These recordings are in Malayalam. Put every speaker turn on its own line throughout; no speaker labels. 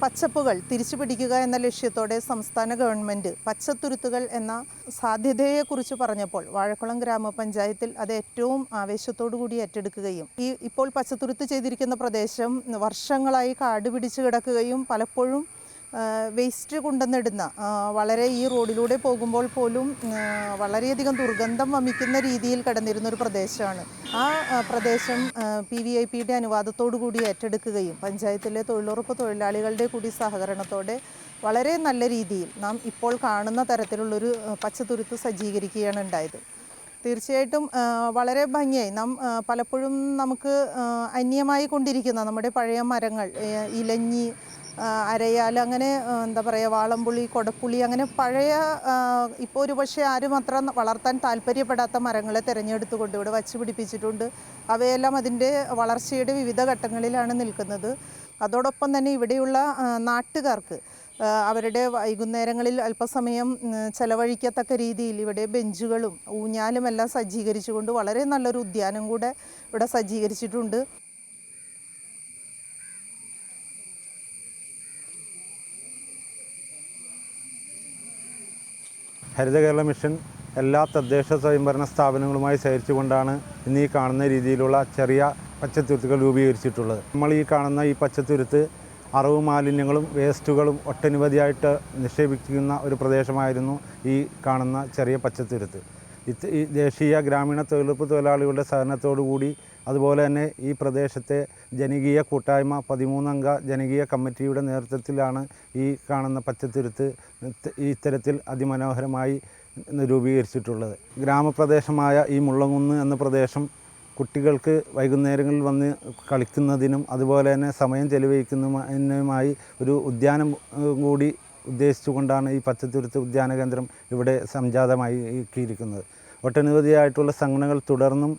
പച്ചപ്പുകൾ തിരിച്ചു പിടിക്കുക എന്ന ലക്ഷ്യത്തോടെ സംസ്ഥാന ഗവൺമെന്റ് പച്ചത്തുരുത്തുകൾ എന്ന സാധ്യതയെക്കുറിച്ച് പറഞ്ഞപ്പോൾ വാഴക്കുളം ഗ്രാമപഞ്ചായത്തിൽ അത് ഏറ്റവും ആവേശത്തോടു കൂടി ഏറ്റെടുക്കുകയും ഈ ഇപ്പോൾ പച്ചത്തുരുത്ത് ചെയ്തിരിക്കുന്ന പ്രദേശം വർഷങ്ങളായി കാട് പിടിച്ചു കിടക്കുകയും പലപ്പോഴും വേസ്റ്റ് കൊണ്ടുവന്നിടുന്ന വളരെ ഈ റോഡിലൂടെ പോകുമ്പോൾ പോലും വളരെയധികം ദുർഗന്ധം വമിക്കുന്ന രീതിയിൽ കിടന്നിരുന്ന ഒരു പ്രദേശമാണ്. ആ പ്രദേശം പി വി ഐ പിയുടെ അനുവാദത്തോടു കൂടി ഏറ്റെടുക്കുകയും പഞ്ചായത്തിലെ തൊഴിലുറപ്പ് തൊഴിലാളികളുടെ കൂടി സഹകരണത്തോടെ വളരെ നല്ല രീതിയിൽ നാം ഇപ്പോൾ കാണുന്ന തരത്തിലുള്ളൊരു പച്ചത്തുരുത്ത് സജ്ജീകരിക്കുകയാണ് ഉണ്ടായത്. തീർച്ചയായിട്ടും വളരെ ഭംഗിയായി നാം പലപ്പോഴും നമുക്ക് അന്യമായി കൊണ്ടിരിക്കുന്ന നമ്മുടെ പഴയ മരങ്ങൾ ഇലഞ്ഞി അരയാൽ അങ്ങനെ എന്താ പറയുക വാളംപുളി കൊടപ്പുളി അങ്ങനെ പഴയ ഇപ്പോൾ ഒരു പക്ഷേ ആരും അത്ര വളർത്താൻ താല്പര്യപ്പെടാത്ത മരങ്ങളെ തിരഞ്ഞെടുത്തുകൊണ്ട് ഇവിടെ വച്ച് പിടിപ്പിച്ചിട്ടുണ്ട്. അവയെല്ലാം അതിന്റെ വളർച്ചയുടെ വിവിധ ഘട്ടങ്ങളിലാണ് നിൽക്കുന്നത്. അതോടൊപ്പം തന്നെ ഇവിടെയുള്ള നാട്ടുകാർക്ക് അവരുടെ വൈകുന്നേരങ്ങളിൽ അല്പസമയം ചെലവഴിക്കത്തക്ക രീതിയിൽ ഇവിടെ ബെഞ്ചുകളും ഊഞ്ഞാലും എല്ലാം സജ്ജീകരിച്ചുകൊണ്ട് വളരെ നല്ലൊരു ഉദ്യാനം കൂടെ ഇവിടെ സജ്ജീകരിച്ചിട്ടുണ്ട്.
ഹരിത കേരള മിഷൻ എല്ലാ തദ്ദേശ സ്വയംഭരണ സ്ഥാപനങ്ങളുമായി സഹകരിച്ചുകൊണ്ടാണ് ഇന്ന് ഈ കാണുന്ന രീതിയിലുള്ള ചെറിയ പച്ചത്തുരുത്തുകൾ രൂപീകരിച്ചിട്ടുള്ളത്. നമ്മൾ ഈ കാണുന്ന ഈ പച്ചത്തുരുത്ത് അറവ് മാലിന്യങ്ങളും വേസ്റ്റുകളും ഒട്ടനവധിയായിട്ട് നിക്ഷേപിക്കുന്ന ഒരു പ്രദേശമായിരുന്നു ഈ കാണുന്ന ചെറിയ പച്ചത്തുരുത്ത്. ഈ ദേശീയ ഗ്രാമീണ തൊഴിലുറപ്പ് തൊഴിലാളികളുടെ സഹകരണത്തോടു കൂടി അതുപോലെ തന്നെ ഈ പ്രദേശത്തെ ജനകീയ കൂട്ടായ്മ പതിമൂന്നംഗ ജനകീയ കമ്മിറ്റിയുടെ നേതൃത്വത്തിലാണ് ഈ കാണുന്ന പച്ചത്തുരുത്ത് ഇത്തരത്തിൽ അതിമനോഹരമായി രൂപീകരിച്ചിട്ടുള്ളത്. ഗ്രാമപ്രദേശമായ ഈ മുള്ളങ്കുന്ന് എന്ന പ്രദേശം കുട്ടികൾക്ക് വൈകുന്നേരങ്ങളിൽ വന്ന് കളിക്കുന്നതിനും അതുപോലെ തന്നെ സമയം ചെലവഴിക്കുന്നതിനുമായി ഒരു ഉദ്യാനം കൂടി ഉദ്ദേശിച്ചുകൊണ്ടാണ് ഈ പച്ചത്തുരുത്ത് ഉദ്യാന കേന്ദ്രം ഇവിടെ സംജാതമാക്കിയിരിക്കുന്നത് ഒട്ടനവധിയായിട്ടുള്ള സംഘടനകൾ തുടർന്നും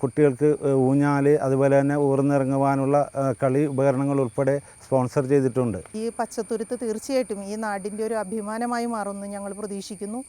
കുട്ടികൾക്ക് ഊഞ്ഞാൽ അതുപോലെ തന്നെ ഊർന്നിറങ്ങുവാനുള്ള കളി ഉപകരണങ്ങൾ ഉൾപ്പെടെ സ്പോൺസർ ചെയ്തിട്ടുണ്ട്.
ഈ പച്ചത്തുരുത്ത് തീർച്ചയായിട്ടും ഈ നാടിന്റെ ഒരു അഭിമാനമായി മാറുമെന്ന് ഞങ്ങൾ പ്രതീക്ഷിക്കുന്നു.